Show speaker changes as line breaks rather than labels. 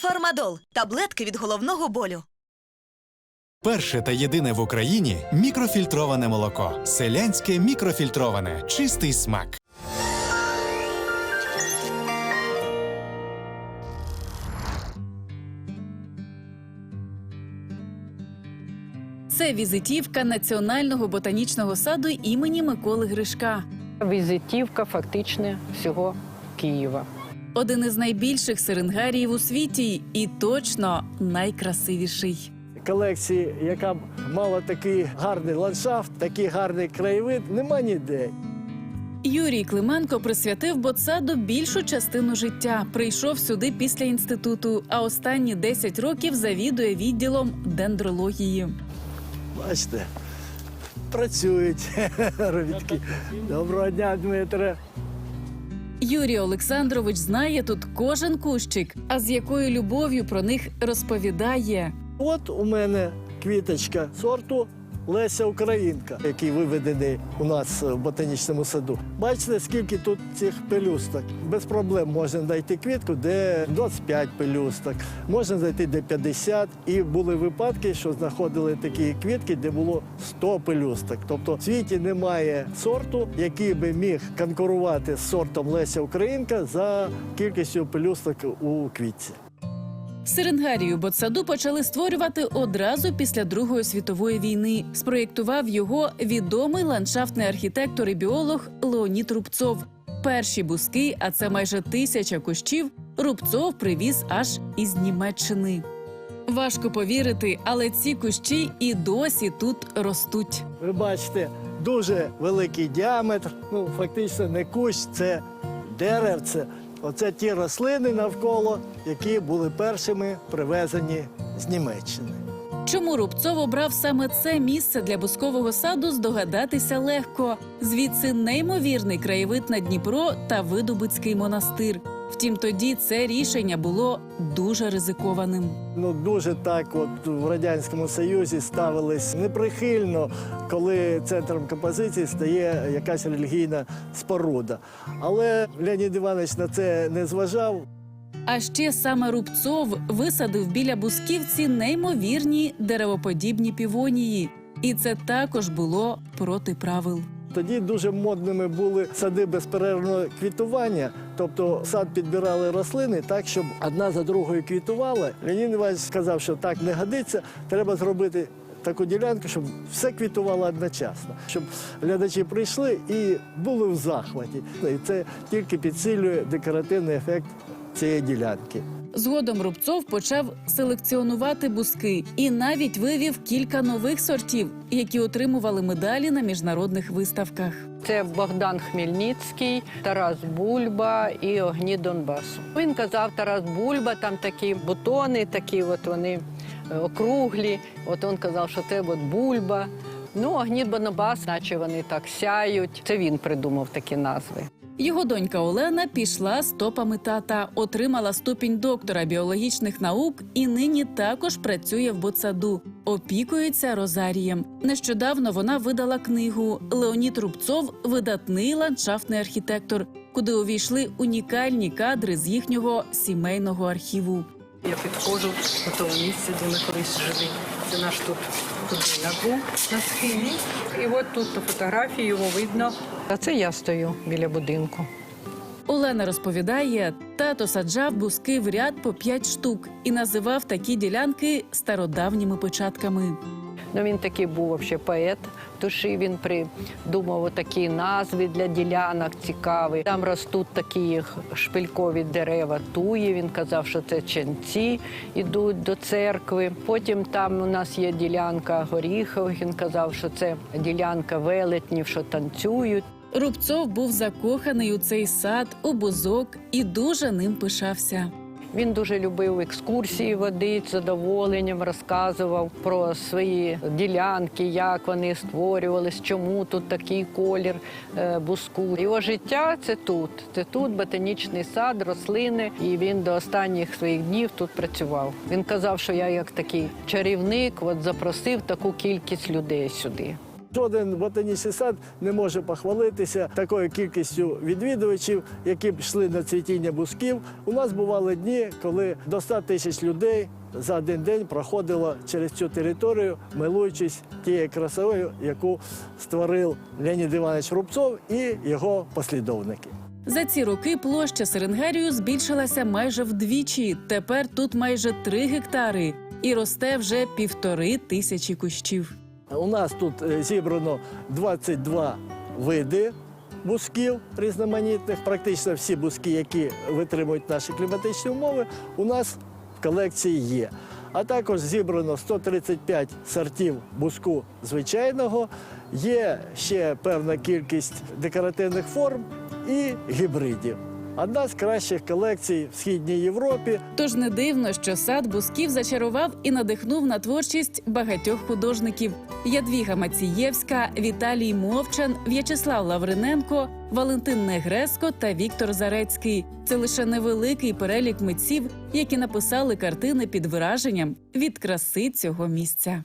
Фармадол таблетки від головного болю.
Перше та єдине в Україні мікрофільтроване молоко. Селянське мікрофільтроване. Чистий смак.
Це візитівка Національного ботанічного саду імені Миколи Гришка.
Візитівка фактично всього Києва.
Один із найбільших серенгаріїв у світі і точно найкрасивіший.
колекції, яка б мала такий гарний ландшафт, такий гарний краєвид, нема ніде.
Юрій Клименко присвятив ботсаду більшу частину життя. Прийшов сюди після інституту, а останні 10 років завідує відділом дендрології.
Бачите, працюють робітки. Доброго дня, Дмитре.
Юрій Олександрович знає тут кожен кущик, а з якою любов'ю про них розповідає.
От у мене квіточка сорту Леся Українка, який виведений у нас в ботанічному саду. Бачите, скільки тут цих пелюсток. Без проблем можна знайти квітку, де 25 пелюсток, можна знайти де 50. І були випадки, що знаходили такі квітки, де було 100 пелюсток. Тобто в світі немає сорту, який би міг конкурувати з сортом Леся Українка за кількістю пелюсток у квітці.
Серенгарію ботсаду почали створювати одразу після Другої світової війни. Спроєктував його відомий ландшафтний архітектор і біолог Леонід Рубцов. Перші бузки, а це майже тисяча кущів, Рубцов привіз аж із Німеччини. Важко повірити, але ці кущі і досі тут ростуть.
Ви бачите, дуже великий діаметр. Ну, фактично, не кущ, це деревце. Оце ті рослини навколо, які були першими привезені з Німеччини.
Чому Рубцов обрав саме це місце для бускового саду, здогадатися легко. Звідси неймовірний краєвид на Дніпро та Видубицький монастир. Втім, тоді це рішення було дуже ризикованим.
Ну, дуже так, от в Радянському Союзі ставились неприхильно, коли центром композиції стає якась релігійна споруда. Але Леонід Іванович на це не зважав.
А ще саме Рубцов висадив біля бусківці неймовірні деревоподібні півонії. І це також було проти правил.
Тоді дуже модними були сади безперервного квітування. Тобто сад підбирали рослини так, щоб одна за другою квітувала. Леонід Іванович сказав, що так не годиться, треба зробити таку ділянку, щоб все квітувало одночасно, щоб глядачі прийшли і були в захваті. І це тільки підсилює декоративний ефект цієї ділянки.
Згодом Рубцов почав селекціонувати бузки і навіть вивів кілька нових сортів, які отримували медалі на міжнародних виставках.
Це Богдан Хмельницький, Тарас Бульба і Огні Донбасу. Він казав, Тарас Бульба, там такі бутони, такі от вони е, округлі. От він казав, що це от бульба. Ну, Огні Донбас, наче вони так сяють. Це він придумав такі назви.
Його донька Олена пішла стопами тата, отримала ступінь доктора біологічних наук і нині також працює в ботсаду. Опікується розарієм. Нещодавно вона видала книгу Леонід Рубцов видатний ландшафтний архітектор, куди увійшли унікальні кадри з їхнього сімейного архіву.
Я підходжу до того місця, де ми колись жили. Це наш тут будинок був на схилі. І от тут на фотографії його видно.
А це я стою біля будинку.
Олена розповідає, тато саджав бузки в ряд по п'ять штук і називав такі ділянки стародавніми початками.
Ну, він такий був взагалі поет. В душі він придумав такі назви для ділянок цікаві. Там ростуть такі шпилькові дерева туї. Він казав, що це ченці йдуть до церкви. Потім там у нас є ділянка горіхових. Він казав, що це ділянка велетнів, що танцюють.
Рубцов був закоханий у цей сад, у бузок і дуже ним пишався.
Він дуже любив екскурсії водити, задоволенням розказував про свої ділянки, як вони створювались, чому тут такий колір е, буску. Його життя це тут. Це тут ботанічний сад, рослини. І він до останніх своїх днів тут працював. Він казав, що я як такий чарівник, от запросив таку кількість людей сюди.
Жоден ботанічний сад не може похвалитися такою кількістю відвідувачів, які б йшли на цвітіння бусків. У нас бували дні, коли до 100 тисяч людей за один день проходило через цю територію, милуючись тією красою, яку створив Леонід Іванович Рубцов і його послідовники.
За ці роки площа Серенгерію збільшилася майже вдвічі. Тепер тут майже три гектари і росте вже півтори тисячі кущів.
У нас тут е, зібрано 22 види бусків різноманітних. Практично всі буски, які витримують наші кліматичні умови, у нас в колекції є. А також зібрано 135 сортів буску звичайного. Є ще певна кількість декоративних форм і гібридів. Одна з кращих колекцій в Східній Європі.
Тож не дивно, що сад бусків зачарував і надихнув на творчість багатьох художників: Ядвіга Мацієвська, Віталій Мовчан, В'ячеслав Лавриненко, Валентин Негреско та Віктор Зарецький. Це лише невеликий перелік митців, які написали картини під враженням від краси цього місця.